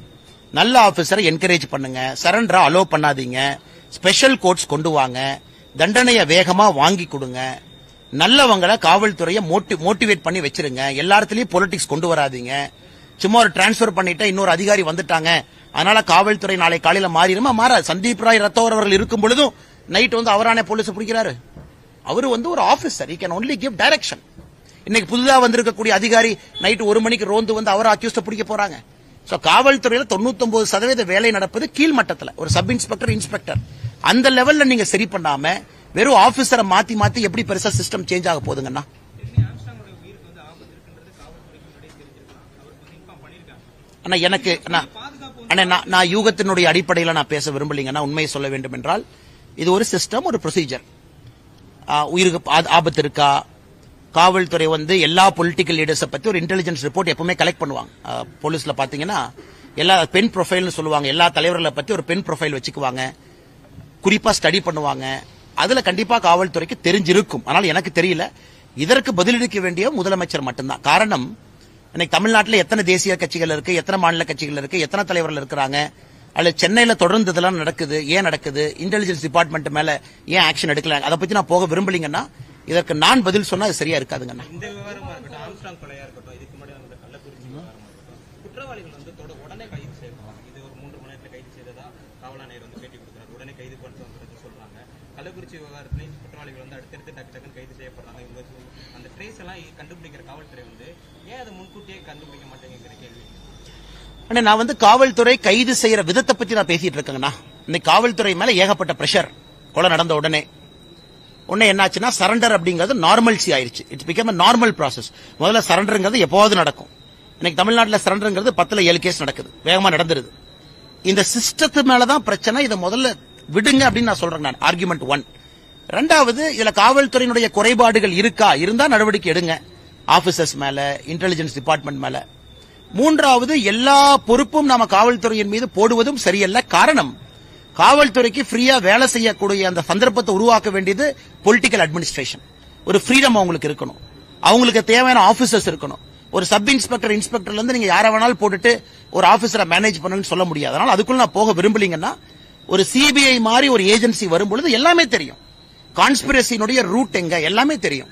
நல்ல ஆபீசரை என்கரேஜ் பண்ணுங்க. சரண்டரா அலோ பண்ணாதீங்க. ஸ்பெஷல் கோர்ட்ஸ் கொண்டு வாங்க. தண்டனையை வேகமா வாங்கி கொடுங்க. நல்லவங்களை காவல்துறையை மோட்டிவேட் பண்ணி வச்சிருங்க. எல்லாத்துலயும் பொலிட்டிக்ஸ் கொண்டு வராதீங்க. சும்மா ஒரு டிரான்ஸ்பர் பண்ணிட்டா இன்னொரு அதிகாரி வந்துட்டாங்க. அதனால காவல்துறை நாளை காலையில மாறிடுமா? மாற சந்தீப் ராய் ரத்தோர் அவர்கள் இருக்கும் பொழுதும் நைட் வந்து அவரானே போலீஸ் பிடிக்கிறாரு. அவரு வந்து ஒரு officer he can only give direction இன்னைக்கு புதுதா வந்திருக்கக்கூடிய அதிகாரி நைட் ஒரு மணிக்கு ரோந்து வந்து அவரை அக்யூஸ்ட பிடிக்க போறாங்க. ஸோ காவல்துறையில் 99% சதவீத வேலை நடப்பது கீழ்மட்டத்தில் ஒரு சப் இன்ஸ்பெக்டர் இன்ஸ்பெக்டர் அந்த லெவல்ல நீங்க சரி பண்ணாம வெறும் ஆபீசரை மாத்தி மாத்தி எப்படி பெருசா சிஸ்டம் சேஞ்ச் ஆக போகுதுங்கண்ணா அண்ணா எனக்கு அண்ணா அண்ணா நான் யூகத்தினுடைய அடிப்படையில் நான் பேச விரும்பலீங்கன்னா உண்மையை சொல்ல வேண்டும் என்றால் இது ஒரு சிஸ்டம் ஒரு ப்ரொசீஜர் உயிருக்கு ஆபத்து இருக்கா? காவல்துறை வந்து எல்லா பொலிட்டிக்கல் லீடர்ஸை பத்தி ஒரு இன்டெலிஜென்ஸ் ரிப்போர்ட் எப்பவுமே கலெக்ட் பண்ணுவாங்க. போலீஸில் போலீஸ்ல பாத்தீங்கன்னா எல்லா பெண் ப்ரொஃபைல்னு சொல்லுவாங்க. எல்லா தலைவர்களை பத்தி ஒரு பெண் ப்ரொஃபைல் வச்சுக்குவாங்க. குறிப்பா ஸ்டடி பண்ணுவாங்க. அதுல கண்டிப்பா காவல்துறைக்கு தெரிஞ்சிருக்கும். ஆனால் எனக்கு தெரியல. இதற்கு பதிலளிக்க வேண்டிய முதலமைச்சர் மட்டும்தான். காரணம் இன்னைக்கு தமிழ்நாட்டில் எத்தனை தேசிய கட்சிகள் இருக்கு எத்தனை மாநில கட்சிகள் இருக்கு எத்தனை தலைவர்கள் இருக்கிறாங்க அல்ல சென்னையில் தொடர்ந்து இதெல்லாம் நடக்குது ஏன் நடக்குது இன்டெலிஜென்ஸ் டிபார்ட்மெண்ட் மேல ஏன் ஆக்ஷன் எடுக்கல அதை பத்தி நான் போக விரும்பலீங்கன்னா இதற்கு நான் பதில் சொன்னா அது சரியா இருக்காதுங்கண்ணா. கள்ளக்குறிச்சி விவகாரமா இருக்கட்டும் குற்றவாளிகள் வந்து தொட- உடனே கைது செய்யப்படுவாங்க இது ஒரு மூன்று மணி நேரத்தில் கைது செய்ததா காவல் ஆணையர் வந்து பேட்டி கொடுக்குறாரு. உடனே கைது பண்ணுறது சொல்றாங்க. கள்ளக்குறிச்சி விவகாரத்திலையும் குற்றவாளிகள் வந்து அடுத்தடுத்து டக்கு டக்குன்னு கைது செய்யப்படுறாங்க. இவங்க அந்த ட்ரேஸ் எல்லாம் கண்டுபிடிக்கிற காவல்துறை வந்து ஏன் அதை முன்கூட்டியே கண்டுபிடிக்க மாட்டேங்கிற கேள்வி. அண்ணா நான் வந்து காவல்துறை கைது செய்யற விதத்தை பத்தி நான் பேசிட்டு இருக்கேங்கண்ணா. இன்னைக்கு காவல்துறை மேல ஏகப்பட்ட பிரஷர் கொலை நடந்த உடனே. உடனே என்னாச்சுன்னா சரண்டர் அப்படிங்கிறது நார்மல்சி ஆயிருச்சு. இட்ஸ் பிகம் நார்மல் ப்ராசஸ் முதல்ல சரண்டருங்கிறது எப்போது நடக்கும்? இன்னைக்கு தமிழ்நாட்டில் சரண்டருங்கிறது பத்துல ஏழு கேஸ் நடக்குது. வேகமா நடந்துருது. இந்த சிஸ்டத்து மேலதான் பிரச்சனை. இதை முதல்ல விடுங்க அப்படின்னு நான் சொல்றேன் நான். ஆர்குமெண்ட் ஒன் ரெண்டாவது இதுல காவல்துறையினுடைய குறைபாடுகள் இருக்கா? இருந்தா நடவடிக்கை எடுங்க. ஆபீசர்ஸ் மேல இன்டெலிஜென்ஸ் டிபார்ட்மெண்ட் மேல. மூன்றாவது எல்லா பொறுப்பும் நாம காவல்துறையின் மீது போடுவதும் சரியல்ல காரணம். காவல்துறைக்கு ஃப்ரீயா வேலை செய்யக்கூடிய அந்த சந்தர்ப்பத்தை உருவாக்க வேண்டியது பொலிட்டிக்கல் அட்மினிஸ்ட்ரேஷன் ஒரு ஃப்ரீடம் அவங்களுக்கு இருக்கணும். அவங்களுக்கு தேவையான ஆபீசர்ஸ் இருக்கணும். ஒரு சப் இன்ஸ்பெக்டர் இன்ஸ்பெக்டர்ல இருந்து நீங்க யாரை வேணாலும் போட்டுட்டு ஒரு ஆபீசரை மேனேஜ் பண்ணணும்னு சொல்ல முடியாது. அதனால அதுக்குள்ள நான் போக விரும்பலீங்கன்னா ஒரு சிபிஐ மாதிரி ஒரு ஏஜென்சி வரும்பொழுது எல்லாமே தெரியும். கான்ஸ்பிரசினுடைய ரூட் எங்க? எல்லாமே தெரியும்.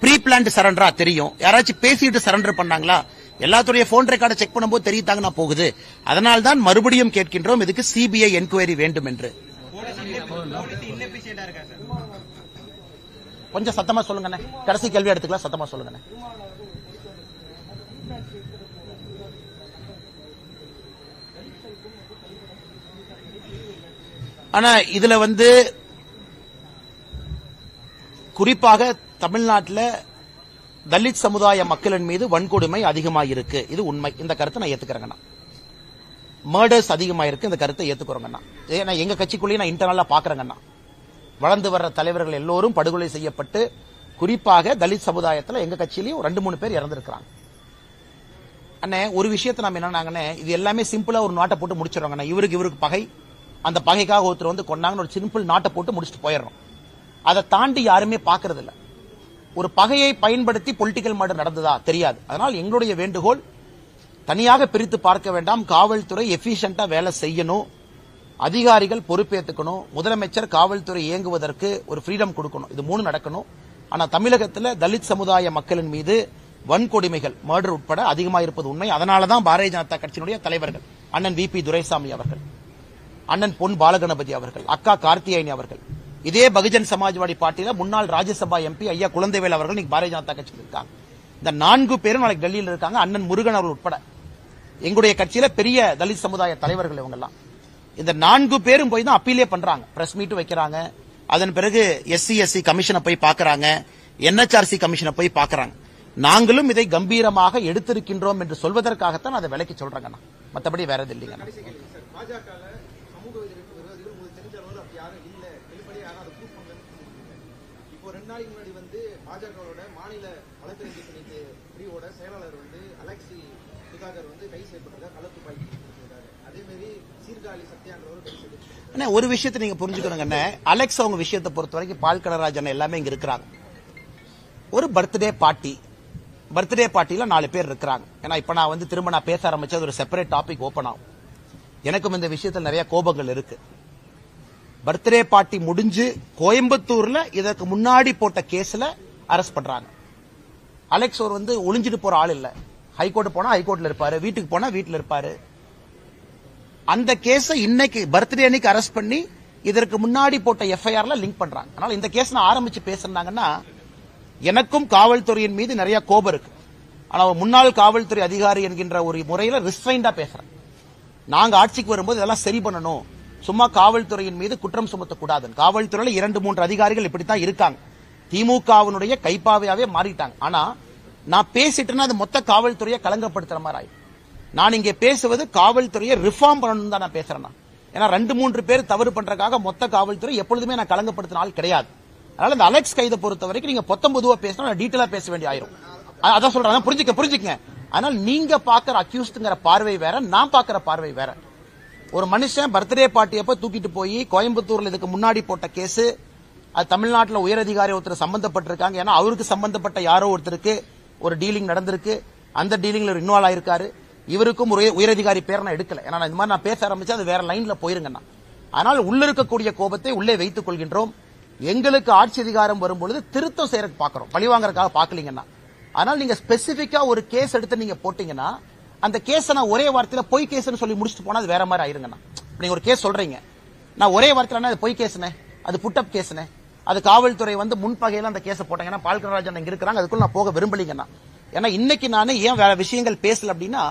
ப்ரீ பிளான்ட் சரண்டரா தெரியும். யாராச்சும் பேசிட்டு சரண்டர் பண்ணாங்களா? எல்லாத்துடைய போன் ரெக்கார்டை செக் பண்ணும்போது தெரியுதாங்கன்னா போகுது. அதனால் தான் மறுபடியும் கேட்கின்றோம் இதுக்கு சிபிஐ என்கொயரி வேண்டும் என்று. கொஞ்சம் சத்தமா சொல்லுங்கண்ணே. கடைசி கேள்வி எடுத்துக்கலாம் சத்தமா சொல்லுங்கண்ணே. ஆனா இதுல வந்து குறிப்பாக தமிழ்நாட்டில் தலித் சமுதாய மக்களின் மீது வன்கொடுமை அதிகமாயிருக்கு. இது உண்மை. இந்த கருத்தை நான் ஏத்துக்கிறேங்கண்ணா மர்டர்ஸ் அதிகமாயிருக்கு. இந்த கருத்தை ஏத்துக்கிறோங்கண்ணா ஏன்னா எங்க கட்சிக்குள்ளேயே நான் இன்டர்னலா பாக்குறேங்கண்ணா வளர்ந்து வர்ற தலைவர்கள் எல்லோரும் படுகொலை செய்யப்பட்டு குறிப்பாக தலித் சமுதாயத்துல எங்க கட்சியிலயும் ரெண்டு மூணு பேர் இறந்திருக்கிறாங்க. அண்ணே ஒரு விஷயத்தை நம்ம என்னன்னாங்கண்ணே இது எல்லாமே சிம்பிளா ஒரு நாட்டை போட்டு முடிச்சிடறோங்கண்ணே இவருக்கு இவருக்கு பகை. அந்த பகைக்காக ஒருத்தர் வந்து கொண்டாங்கன்னு ஒரு சிம்பிள் நாட்டை போட்டு முடிச்சுட்டு போயிடுறோம். அதை தாண்டி யாருமே பாக்குறது இல்லை ஒரு பகையை பயன்படுத்தி பொலிட்டிக்கல் மர்டர் நடந்ததா? தெரியாது. அதனால் எங்களுடைய வேண்டுகோள் தனியாக பிரித்து பார்க்க வேண்டாம். காவல்துறை எஃபிஷியண்டா வேலை செய்யணும். அதிகாரிகள் பொறுப்பேற்றுக்கணும் முதலமைச்சர் காவல்துறை இயங்குவதற்கு ஒரு ஃப்ரீடம் கொடுக்கணும். இது மூணு நடக்கணும். ஆனா தமிழகத்தில் தலித் சமுதாய மக்களின் மீது வன்கொடுமைகள் மர்டர் உட்பட அதிகமாக இருப்பது உண்மை. அதனால தான் பாரதிய ஜனதா கட்சியினுடைய தலைவர்கள் அண்ணன் வி பி துரைசாமி அவர்கள் அண்ணன் பொன் பாலகணபதி அவர்கள் அக்கா கார்த்தியாயினி அவர்கள் இதே பகுஜன் சமாஜ்வாடி பார்ட்டியில முன்னாள் ராஜ்யசபா எம்பி ஐயா குழந்தைவேல் அவர்கள் இன்னைக்கு பாரதிய ஜனதா கட்சியில் இருக்காங்க. இந்த நான்கு பேரும் நாளைக்கு டெல்லியில் இருக்காங்க. அண்ணன் முருகன் அவர்கள் உட்பட. எங்களுடைய கட்சியில பெரிய தலித் சமுதாய தலைவர்கள் இவங்கெல்லாம். இந்த நான்கு பேரும் போய் தான் அப்பீலே பண்றாங்க. பிரஸ் மீட் வைக்கிறாங்க. அதன் பிறகு எஸ்சி எஸ்சி கமிஷனை போய் பார்க்கறாங்க என்எச்ஆர்சி கமிஷனை போய் பார்க்கறாங்க நாங்களும் இதை கம்பீரமாக எடுத்திருக்கின்றோம் என்று சொல்வதற்காகத்தான் அதை விலைக்கு சொல்றாங்கண்ணா. மற்றபடி வேற எது இல்லைங்கண்ணா கடைசி கேள்வி சார் பாஜக சமூக விரோதிகள் விரோதிகள் உங்களுக்கு தெரிஞ்ச அளவில் அப்படி யாரும் இல்ல வெளிப்படையா யாரும் அதை ப்ரூவ் பண்ணலன்னு சொல்லியிருக்கீங்க இப்போ ரெண்டு நாளைக்கு முன்னாடி வந்து பாஜகவோட மாநில வழக்கறிஞர் பணிக்கு பிரிவோட செயலாளர் வந்து அலெக்சி சுதாகர் வந்து கைது செய்யப்பட்டிருக்கார் கலப்பு பாய்ச்சி சீர்காழி சத்யான்றவர் செய்யப்பட்டிருக்காரு ஒரு விஷயத்தை நீங்க புரிஞ்சுக்கணுங்கண்ணே அலெக்ஸ் அவங்க விஷயத்தை பொறுத்த வரைக்கும் பால் கடராஜன் எல்லாமே இங்க இருக்கிறாங்க. ஒரு பர்த்டே பார்ட்டி பர்த்டே பார்ட்டியில நாலு பேர் இருக்கிறாங்க. ஏன்னா இப்ப நான் வந்து திரும்ப நான் பேச ஆரம்பிச்சது ஒரு செப்பரேட் டாபிக் ஓபன் ஆகும். எனக்கும் இந்த விஷயத்தில் நிறைய கோபங்கள் இருக்கு. பர்த்டே பார்ட்டி முடிஞ்சு கோயம்புத்தூர்ல இதற்கு முன்னாடி போட்ட கேஸ்ல அரெஸ்ட் பண்றாங்க. அலெக்ஸ் ஒரு வந்து ஒளிஞ்சிட்டு போற ஆள் இல்ல. ஹைகோர்ட் போனா ஹைகோர்ட்ல இருப்பாரு. வீட்டுக்கு போனா வீட்டுல இருப்பாரு. அந்த கேஸ இன்னைக்கு பர்த்டே அன்னைக்கு அரெஸ்ட் பண்ணி இதற்கு முன்னாடி போட்ட எஃப்ஐஆர்ல லிங்க் பண்றாங்க. அதனால இந்த கேஸ் நான் ஆரம்பிச்சு பேசுனாங்கன்னா எனக்கும் காவல்துறையின் மீது நிறைய கோபம் இருக்கு. ஆனா முன்னாள் காவல்துறை அதிகாரி என்கின்ற ஒரு முறையில ரிஸ்ட்ரைண்டா பேசுறேன். நாங்க ஆட்சிக்கு வரும்போது இதெல்லாம் சரி பண்ணணும். சும்மா காவல்துறையின் மீது குற்றம் சுமத்தக்கூடாது காவல்துறையில இரண்டு மூன்று அதிகாரிகள் இப்படித்தான் இருக்காங்க. திமுகவினுடைய கைப்பாவையாவே மாறிட்டாங்க. ஆனா நான் பேசிட்டேன்னா அது மொத்த காவல்துறையை கலங்கப்படுத்துற மாதிரி ஆயிடும். நான் இங்கே பேசுவது காவல்துறையை ரிஃபார்ம் பண்ணணும் தான் நான் பேசுறேன் ஏன்னா ரெண்டு மூன்று பேர் தவறு பண்றதுக்காக மொத்த காவல்துறை எப்பொழுதுமே நான் கலங்கப்படுத்தின ஆள் கிடையாது. அதனால இந்த அலெக்ஸ் கைதை பொறுத்த வரைக்கும் நீங்க பொத்தம் பொதுவா பேசினா நான் டீட்டெயிலா பேச வேண்டிய ஆயிரும். அதான் சொல்றேன் புரிஞ்சுக்க புரிஞ்சுக்கங்க. ஆனால் நீங்க பாக்குற அக்யூஸ்டுங்கிற பார்வை வேற நான் பாக்குற பார்வை வேற. ஒரு மனுஷன் பர்த்டே பார்ட்டி அப்ப தூக்கிட்டு போய் கோயம்புத்தூர்ல இதுக்கு முன்னாடி போட்ட கேஸ் அது தமிழ்நாட்டுல உயரதிகாரி ஒருத்தர் சம்பந்தப்பட்டிருக்காங்க. ஏன்னா அவருக்கு சம்பந்தப்பட்ட யாரோ ஒருத்தருக்கு ஒரு டீலிங் நடந்திருக்கு. அந்த டீலிங்ல இன்வால்வ் ஆயிருக்காரு. இவருக்கும் ஒரு உயரதிகாரி பேர் நான் எடுக்கல. ஏன்னா நான் இந்த மாதிரி நான் பேச ஆரம்பிச்சு அது வேற லைன்ல போயிருங்கண்ணா. அதனால் உள்ள இருக்கக்கூடிய கோபத்தை உள்ளே வைத்துக் கொள்கின்றோம். எங்களுக்கு ஆட்சி அதிகாரம் வரும்பொழுது திருத்தம் செய்யறதுக்கு பாக்குறோம். பழிவாங்கறதுக்காக பாக்கலீங்கன்னா அதனால் நீங்க ஸ்பெசிபிக்கா ஒரு கேஸ் எடுத்து நீங்க போட்டீங்கன்னா அந்த கேஸ நான் ஒரே வார்த்தையில பொய் கேஸ்னு சொல்லி முடிச்சுட்டு போனா அது வேற மாதிரி ஆயிருங்கண்ணா. நீங்க ஒரு கேஸ் சொல்றீங்க. நான் ஒரே வார்த்தையில அது பொய் கேஸ்னே அது புட்டப் கேஸ்னே அது காவல்துறை வந்து முன்பகையில் அந்த கேஸை போட்டாங்கன்னா பால்கராஜன் இங்க இருக்கிறாங்க. அதுக்குள்ள நான் போக விரும்பலீங்கன்னா. ஏன்னா இன்னைக்கு நானே ஏன் வேற விஷயங்கள் பேசல அப்படின்னா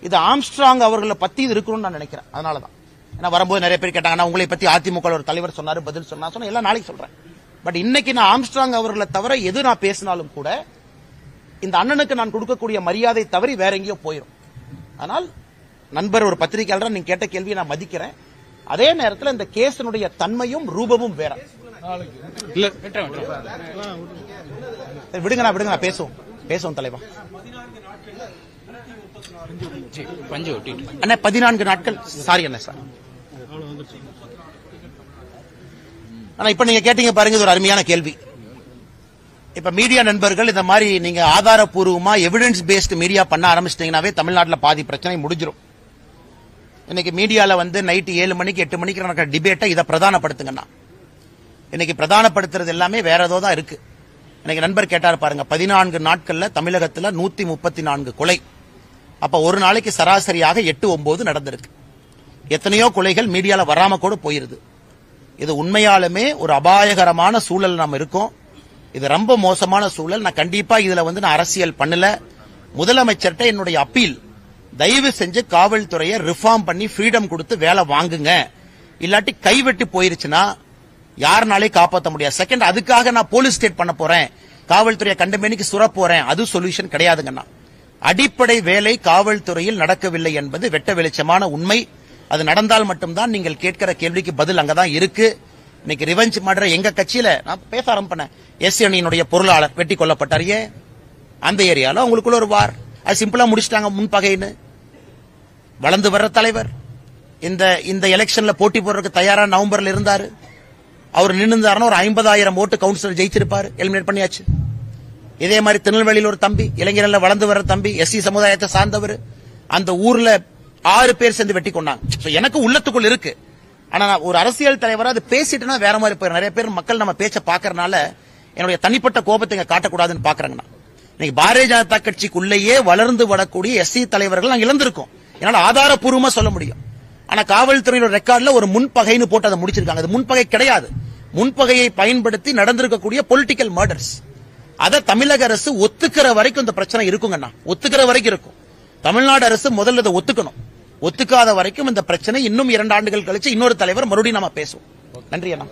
இது ஆம்ஸ்ட்ராங் அவர்களை பத்தி இது இருக்கணும்னு நான் நினைக்கிறேன். அதனாலதான். ஏன்னா வரும்போது நிறைய பேர் கேட்டாங்க நான் உங்களை பத்தி அதிமுக ஒரு தலைவர் சொன்னாரு பதில் சொன்னா சொன்னா எல்லாம் நாளைக்கு சொல்றேன். பட் இன்னைக்கு நான் ஆம்ஸ்ட்ராங் அவர்களை தவிர எது நான் பேசினாலும் கூட இந்த அண்ணனுக்கு நான் கொடுக்கக்கூடிய மரியாதை தவறி வேற எங்கேயோ போயிடும் ஆனால் நண்பர் ஒரு பத்திரிகையாளர் நீங்க கேட்ட கேள்வியை நான் மதிக்கிறேன். அதே நேரத்தில் இந்த கேஸினுடைய தன்மையும் ரூபமும் வேற. இல்ல. விட்டுறேன் விட்டுறேன் சரி, விடுங்க நான் விடுங்க நான் பேசுவோம். பேசுவோம் தலைவா. அண்ணா பதினான்கு நாட்கள். சாரி அண்ணா சார் ஆனா இப்ப நீங்க கேட்டீங்க பாருங்க இது ஒரு அருமையான கேள்வி. இப்ப மீடியா நண்பர்கள் இந்த மாதிரி நீங்க ஆதாரப்பூர்வமா எவிடன்ஸ் பேஸ்டு மீடியா பண்ண ஆரம்பிச்சிட்டீங்கன்னாவே தமிழ்நாட்டுல பாதி பிரச்சனை முடிஞ்சிரும். இன்னைக்கு மீடியால வந்து நைட்டு ஏழு மணிக்கு எட்டு மணிக்கு நடக்கிற டிபேட்டை இதை பிரதானப்படுத்துங்கண்ணா. இன்னைக்கு பிரதானப்படுத்துறது எல்லாமே வேற ஏதோ தான் இருக்கு. இன்னைக்கு நண்பர் கேட்டார் பாருங்க பதினான்கு நாட்கள்ல தமிழகத்துல நூத்தி முப்பத்தி நான்கு கொலை. அப்ப ஒரு நாளைக்கு சராசரியாக எட்டு ஒன்பது நடந்திருக்கு. எத்தனையோ கொலைகள் மீடியால வராம கூட போயிருது. இது உண்மையாலுமே ஒரு அபாயகரமான சூழல் நாம் இருக்கோம். இது ரொம்ப மோசமான சூழல். நான் கண்டிப்பா இதுல வந்து நான் அரசியல் பண்ணல. முதலமைச்சர்கிட்ட என்னுடைய அப்பீல் தயவு செஞ்சு காவல்துறையை ரிஃபார்ம் பண்ணி ஃப்ரீடம் கொடுத்து வேலை வாங்குங்க. இல்லாட்டி கைவெட்டு போயிருச்சுன்னா யாருனாலே காப்பாற்ற முடியாது. செகண்ட் அதுக்காக நான் போலீஸ் ஸ்டேட் பண்ண போறேன். காவல்துறையை கண்டமேனிக்கு சுர போறேன். அது சொல்யூஷன் கிடையாதுங்கண்ணா அடிப்படை வேலை காவல்துறையில் நடக்கவில்லை என்பது வெட்ட வெளிச்சமான உண்மை. அது நடந்தால் மட்டும்தான் நீங்கள் கேட்கிற கேள்விக்கு பதில் அங்கதான் இருக்கு. இன்னைக்கு ரிவெஞ்ச் மாடுற எங்க கட்சியில நான் பேச ஆரம்பிப்பேன். எஸ் அணியினுடைய பொருளாளர் வெட்டி கொல்லப்பட்டார். ஏன்? அந்த ஏரியால அவங்களுக்குள்ள ஒரு வார் அது சிம்பிளா முடிச்சிட்டாங்க முன்பகைன்னு வளர்ந்து வர்ற தலைவர். இந்த இந்த எலெக்ஷன்ல போட்டி போடுறதுக்கு தயாரா நவம்பர்ல இருந்தாரு. அவர் நின்னுந்தாருன்னா ஒரு ஐம்பதாயிரம் ஓட்டு கவுன்சிலர் ஜெயிச்சிருப்பாரு எலிமினேட் பண்ணியாச்சு. இதே மாதிரி திருநெல்வேலியில் ஒரு தம்பி இளைஞர்கள் வளர்ந்து வர்ற தம்பி எஸ்சி சமுதாயத்தை சார்ந்தவர். அந்த ஊர்ல ஆறு பேர் சேர்ந்து வெட்டி கொண்டாங்க. எனக்கு உள்ளத்துக்குள் இருக்கு. ஆனா நான் ஒரு அரசியல் தலைவரா அது பேசிட்டுனா வேற மாதிரி போயிரு நிறைய பேர் மக்கள் நம்ம பேச்ச பாக்குறதுனால என்னுடைய தனிப்பட்ட கோபத்தை இங்க காட்டக்கூடாதுன்னு பாக்குறாங்கண்ணா இன்னைக்கு பாரதிய ஜனதா கட்சிக்குள்ளேயே வளர்ந்து வரக்கூடிய எஸ்சி தலைவர்கள் நாங்க இழந்திருக்கோம். என்னால ஆதாரப்பூர்வமா சொல்ல முடியும். ஆனா காவல்துறையோட ரெக்கார்ட்ல ஒரு முன்பகைன்னு போட்டு அதை முடிச்சிருக்காங்க. அது முன்பகை கிடையாது. முன்பகையை பயன்படுத்தி நடந்திருக்கக்கூடிய பொலிட்டிக்கல் மர்டர்ஸ் அதை தமிழக அரசு ஒத்துக்கிற வரைக்கும் இந்த பிரச்சனை இருக்குங்கண்ணா ஒத்துக்கிற வரைக்கும் இருக்கும். தமிழ்நாடு அரசு முதல்ல இதை ஒத்துக்கணும். ஒத்துக்காத வரைக்கும் இந்த பிரச்சனை இன்னும் இரண்டு ஆண்டுகள் கழிச்சு இன்னொரு தலைவர் மறுபடியும் நம்ம பேசுவோம். நன்றி அண்ணா.